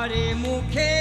हरे मुखे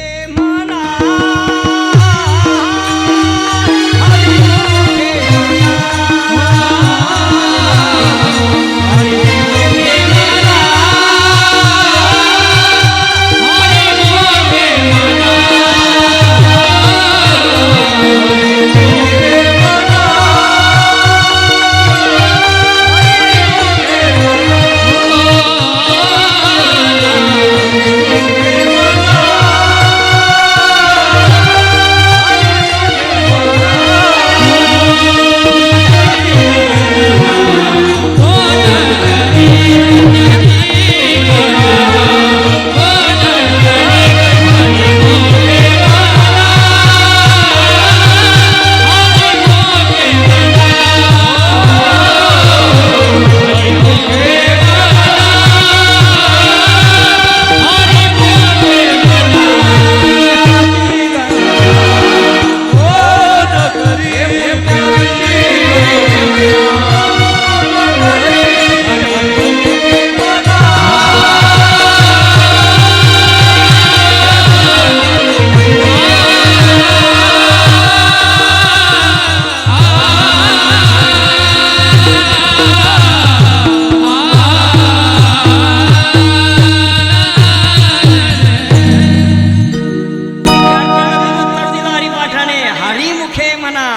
म्हणा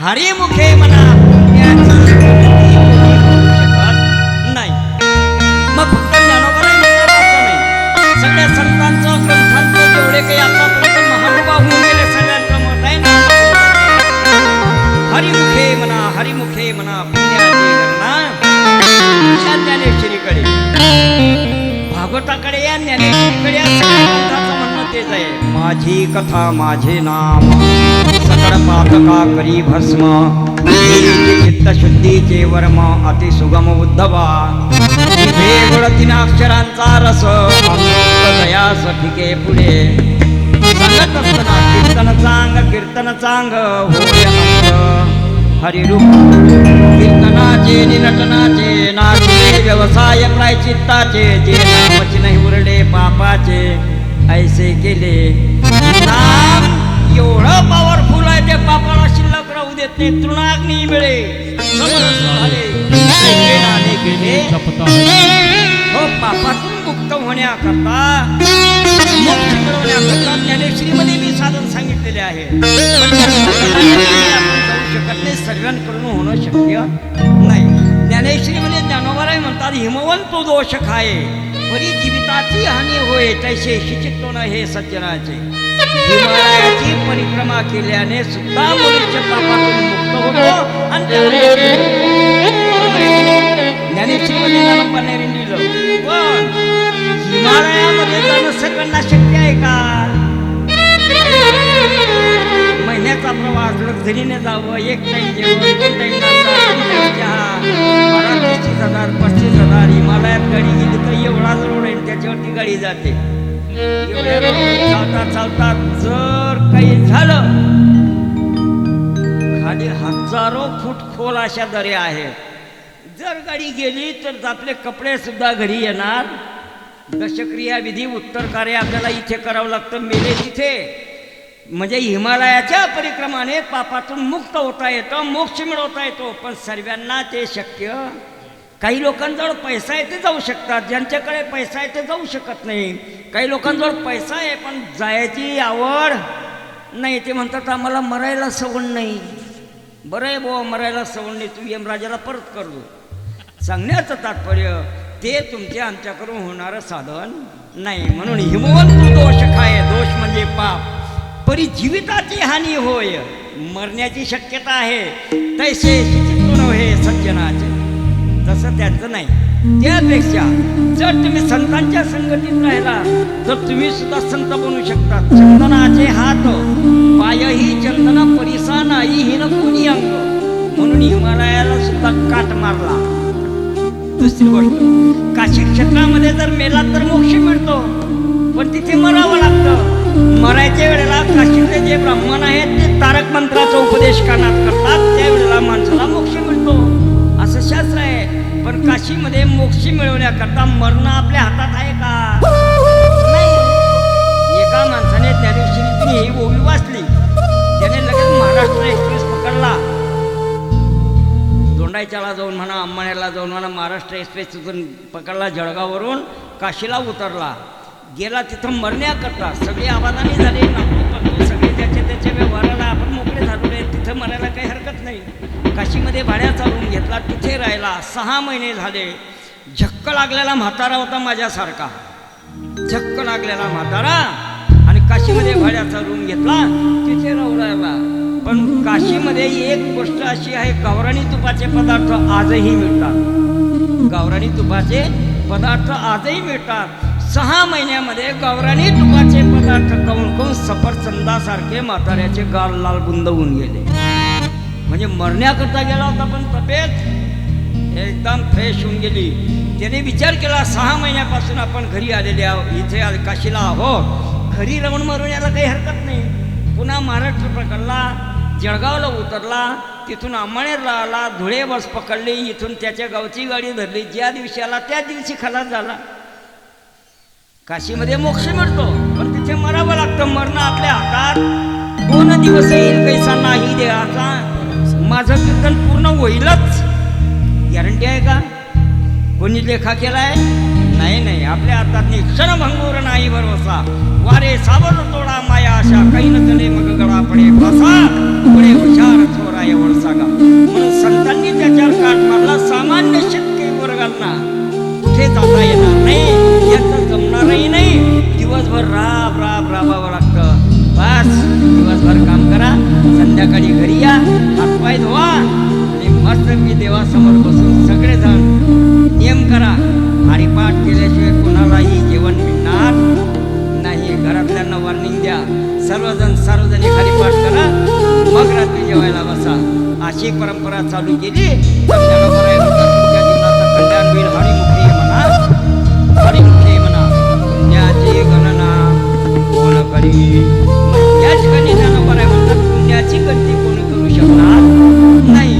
हरिमुखे म्हणा नाही. मग फक्त ज्ञानोबा नाही म्हणणार असं नाही. सगळ्या संतांचं ग्रंथांचं जेवढे काही आतापर्यंत महानुभाव होऊन गेले सगळ्यांचं मत आहे ना? हरिमुखे म्हणा हरिमुखे म्हणा पुण्याची गणना या ज्ञानेश्वरीकडे. भागवताकडे या ज्ञानेश्वरीकडे या तेच आहे माझी कथा माझे नाम. सकळ पातका करी भस्म. चित्त शुद्धीचे वर्म. अति सुगम उद्धवा. वेगळ तीन अक्षरांचा रस. अमृत दया पुढे. सांगत असताना कीर्तन चांग कीर्तन चांग. होय हरिरूप. कीर्तनाचे निनटनाचे नाचे व्यवसाय प्रायचित्ताचे जे नामच नाही उरले पापाचे. ऐसे केले. नाम एवढं पॉवरफुल आहे ते पापाला शिल्लक राहू देत नाही तृणाग्नी मिळे. हो पापातून मुक्त होण्याकरता मुक्ती मिळवण्याकरता ज्ञानेश्वरीमध्ये मी साधन सांगितलेले आहे. पण शकत नाही सर्वांकडून होणं शक्य नाही. ज्ञानेश्वरीमध्ये ज्ञानोबाराय म्हणतात हिमवंत दोष खाये परी जीविताची हानी होय तैसे शिचित्व हे सज्जनाचे हिमालयाची परिक्रमा केल्याने सुद्धा मनुष्य पापातून मुक्त होतो आणि लिहिलं पण हिमालयामध्ये जाणं सगळ्यांना शक्य आहे का? महिन्याचा प्रवास जावं एक टाईम जेवण दोन चहा. पस्तीस हजार पस्तीस हजार हिमालयात गाडी गेली तर एवढा रोड आहे त्याच्यावरती गाडी जाते. एवढे रोड चालता चालतात. जर काही झालं खाली हजारो फूट खोल अशा दऱ्या आहेत. जर गाडी गेली तर आपले कपडे सुद्धा घरी येणार. दशक्रिया विधी उत्तर कार्य आपल्याला इथे करावं लागतं मेले तिथे. म्हणजे हिमालयाच्या परिक्रमाने पापातून मुक्त होता येतं मोक्ष मिळवता येतो पण सर्वांना ते शक्य. काही लोकांजवळ पैसा आहे ते जाऊ शकतात ज्यांच्याकडे पैसा आहे ते जाऊ शकत नाही. काही लोकांजवळ पैसा आहे पण जायची आवड नाही. ते म्हणतात आम्हाला मरायला सवड नाही. बरं आहे बुवा मरायला सवड नाही. तू यमराजाला परत कर सांगण्याचं तात्पर्य ते तुमचे आमच्याकडून होणारं साधन नाही. म्हणून हिमवंत दोष काय दोष म्हणजे पाप. परी जीविताची हानी होय. मरण्याची शक्यता आहे. तैसे शिचित्व हे सज्जनाचे. तसं त्याचं नाही. त्यापेक्षा जर तुम्ही संतांच्या संगतीत राहिला तर तुम्ही सुद्धा संत बनू शकता. चंदनाचे हात हो. पायही चंदना परिसा नाही हिन कोणी अंग? म्हणून हिमालयाला सुद्धा काट मारला. दुसरी गोष्ट काशी क्षेत्रामध्ये जर मेला तर मोक्ष मिळतो. पण तिथे मरावं लागतं. म्हणायच्या वेळेला काशीचे जे ब्राह्मण आहेत ते तारक मंत्राचा उपदेश कानात करतात. त्यावेळेला माणसाला मोक्ष मिळतो. असं शास्त्र आहे. पण काशीमध्ये मोक्ष मिळवण्याकरता मरणं आपल्या हातात आहे का? एका माणसाने त्या दिवशी ही ओवी वाचली. त्याने लगेच महाराष्ट्र एक्सप्रेस पकडला. दोंडायच्याला जाऊन म्हणा अंबाण्याला जाऊन म्हणा महाराष्ट्र एक्सप्रेस पकडला जळगाववरून काशीला उतरला. गेला तिथं मरण्याकरता. सगळे आवाजाने झाले नागपूर सगळे त्याच्या त्याच्या व्यवहाराला आपण मोकळे झालेले तिथं मरायला काही हरकत नाही. काशीमध्ये भाड्या चालवून घेतला तिथे राहिला. सहा महिने झाले. झक्क लागलेला म्हातारा होता माझ्यासारखा. झक्क लागलेला म्हातारा. आणि काशीमध्ये भाड्याचा रूम घेतला तिथे राहू राहिला पण काशीमध्ये एक गोष्ट अशी आहे गावराणी तुपाचे पदार्थ आजही मिळतात. गावराणी तुपाचे पदार्थ आजही मिळतात. सहा महिन्यामध्ये गौराने तुपाचे पदार्थ कवून कवून सफरचंदासारखे म्हाताऱ्याचे गाल लाल बुंद होऊन गेले. म्हणजे मरण्याकरता गेला होता पण तब्येत एकदम फ्रेश होऊन गेली. त्याने विचार केला सहा महिन्यापासून आपण घरी आलेले आहो इथे आ- काशीला आहोत घरी राहून मरून याला काही हरकत नाही. पुन्हा महाराष्ट्र पकडला जळगावला उतरला तिथून अंबाणेरला आला धुळे बस पकडली इथून त्याच्या गावची गाडी धरली. ज्या दिवशी आला त्या दिवशी खलास झाला. काशीमध्ये मोक्ष मिळतो. पण तिथे मरावं लागतं. मरणं आपल्या हातात दोन दिवस येईल पैसा नाही देहाचा माझं कीर्तन पूर्ण होईलच. गॅरंटी आहे का? कोणी लेखा केलाय? नाही नाही. आपल्या हातात क्षण भंगूर नाही भरोसा. वारे सावर तोडा माया अशा काही न तले मग गळा पडे बसा पुढे हुशार थोरा एवढ सांगा. म्हणून संतांनी त्याच्यावर काठ मारला. सामान्य शेतकरी वर्गांना. कुठे जाता येईल दिवसभर राब राब राबावं लागतं. बस दिवसभर काम करा संध्याकाळी घरी या हातपाय धुवा आणि मस्त मी देवासमोर बसून सगळेजण नियम करा. हरिपाठ केल्याशिवाय कोणालाही जेवण मिळणार नाही. घरातल्यांना वॉर्निंग द्या. सर्वजण सार्वजनिक हरिपाठ करा. मग रात्री जेवायला बसा. अशी परंपरा चालू केली. कोण या ठिकाणी ज्ञानोबा म्हणतात पुण्याची गणती कोण करू शकणार? नाही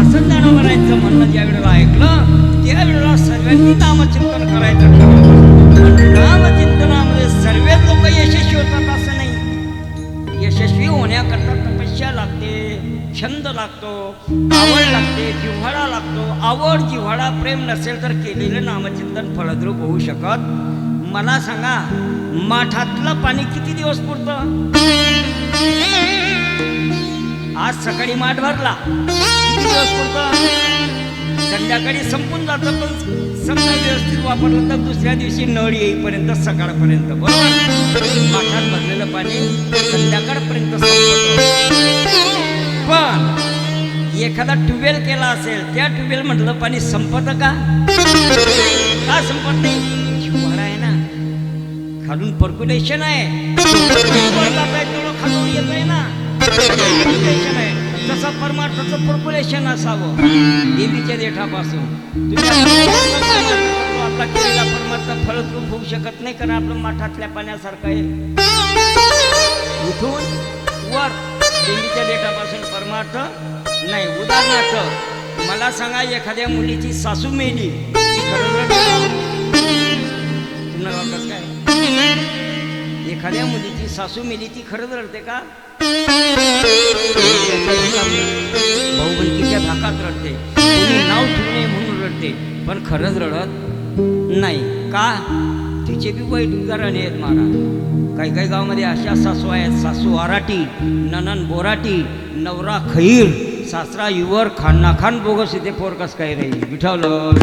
असं जनावरांचं म्हणणं ज्या वेळेला ऐकलं त्यावेळेला सर्वांनी नामचिंतन करायचं नामचिंतनामध्ये सर्व लोक यशस्वी होतात असं नाही. यशस्वी होण्याकरता तपस्या लागते छंद लागतो आवड लागते जिव्हाळा लागतो. आवड जिव्हाळा प्रेम नसेल तर केलेलं नामचिंतन फलद्रूप होऊ शकत मला सांगा माठातलं पाणी किती दिवस पुरतं? आज सकाळी माठ भरला किती दिवस पुरतं? संध्याकाळी संपून जातं पण समजा व्यवस्थित वापरलं तर दुसऱ्या दिवशी नळ येईपर्यंत सकाळपर्यंत बरोबर? माठात भरलेलं पाणी संध्याकाळपर्यंत पण एखादा ट्युबवेल केला असेल त्या ट्युबवेल म्हटलं पाणी संपत का संपत नाही? खालून पर्क्युलेशन आहे. खालून येत आहे ना? पर्क्युलेशन आहे. तसं परमार्थाचं पर्क्युलेशन असावं. देवीच्या देठापासून. आपला केलेला परमार्थ फलद्रूप होऊ शकत नाही कारण आपलं माठातल्या पाण्यासारखं आहे. उठून वर देवीच्या देठापासून परमार्थ नाही उदाहरणार्थ मला सांगा एखाद्या मुलीची सासू मेली काय? एखाद्या मुलीची सासू मेली ती खरंच रडते का भाऊबंदीच्या धाकात रडते नाव ठेवू नये म्हणून रडते पण खरंच रडत नाही का तिचे बी वाईट उदाहरण आहेत महाराज काही काही गावामध्ये अशा सासू आहेत सासू आराटी ननन बोराटी नवरा खैर सासरा युवर खान्ना खान बोगस इथे पोरकस काय रे विठवलं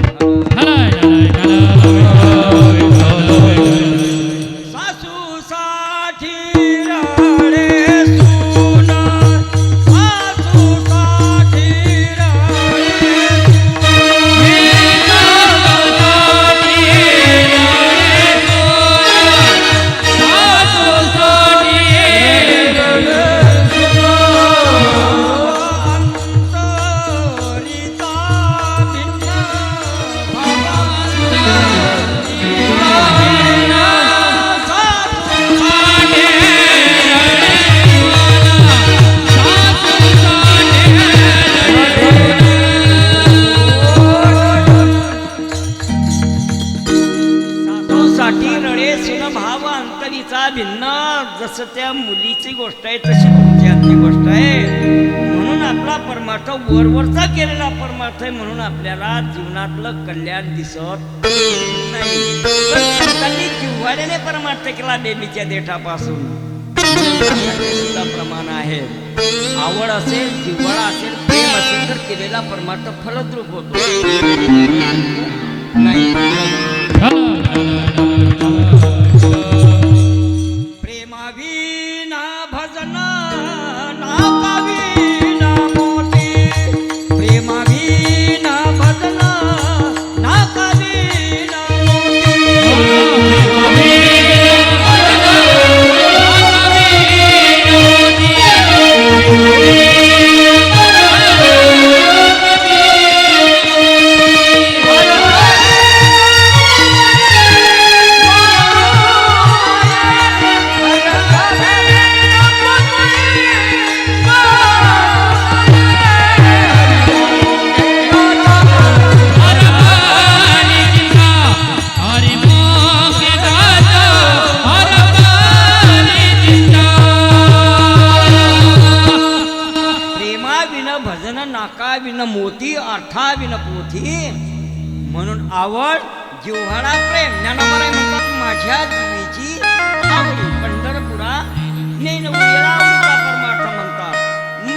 जसं त्या मुलीची गोष्ट आहे तशी तुमची गोष्ट आहे. म्हणून आपला परमार्थ वरवरचा केलेला परमार्थ आहे म्हणून आपल्याला जीवनातलं कल्याण दिसत नाही. पण जिव्हाळ्याने परमार्थ केला देवीच्या देठापासून. प्रमाण आहे. आवड असेल जिव्हाळा असेल प्रेम असेल तर केलेला परमार्थ फलद्रूप होतो. नाही. विन पोथी म्हणून आवड जिव्हाळा प्रेम ज्ञानोबराय म्हणतात माझ्या जीवीची आवडी पंढरपुरा परमार्थ म्हणतात.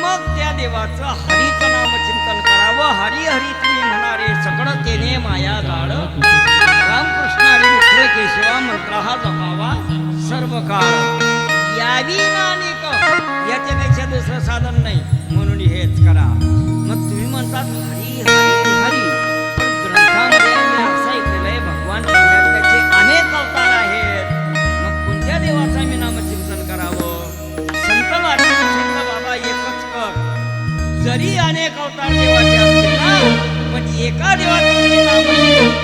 मग त्या देवाचं हरीचं नामचिंतन करावं. हरी हरी तुम्ही म्हणारे सगळं तेने माया जाळ रामकृष्ण आणि विठ्ठल केशवा मंत्र हा जपावा सर्व काळ यावी नानिक याच्यापेक्षा दुसरं साधन नाही. म्हणून हेच करा. म्हणतात हरी हरी हरी. पण ग्रंथामध्ये आम्ही असं ऐकलेलं आहे भगवान शंकराचे अनेक अवतार आहेत. मग कोणत्या देवाचं आम्ही नामचिंतन करावं? संत महाराज बाबा एकच कर जरी अनेक अवतार देवाचे असतील ना पण एका देवाचं जरी नामचिंतन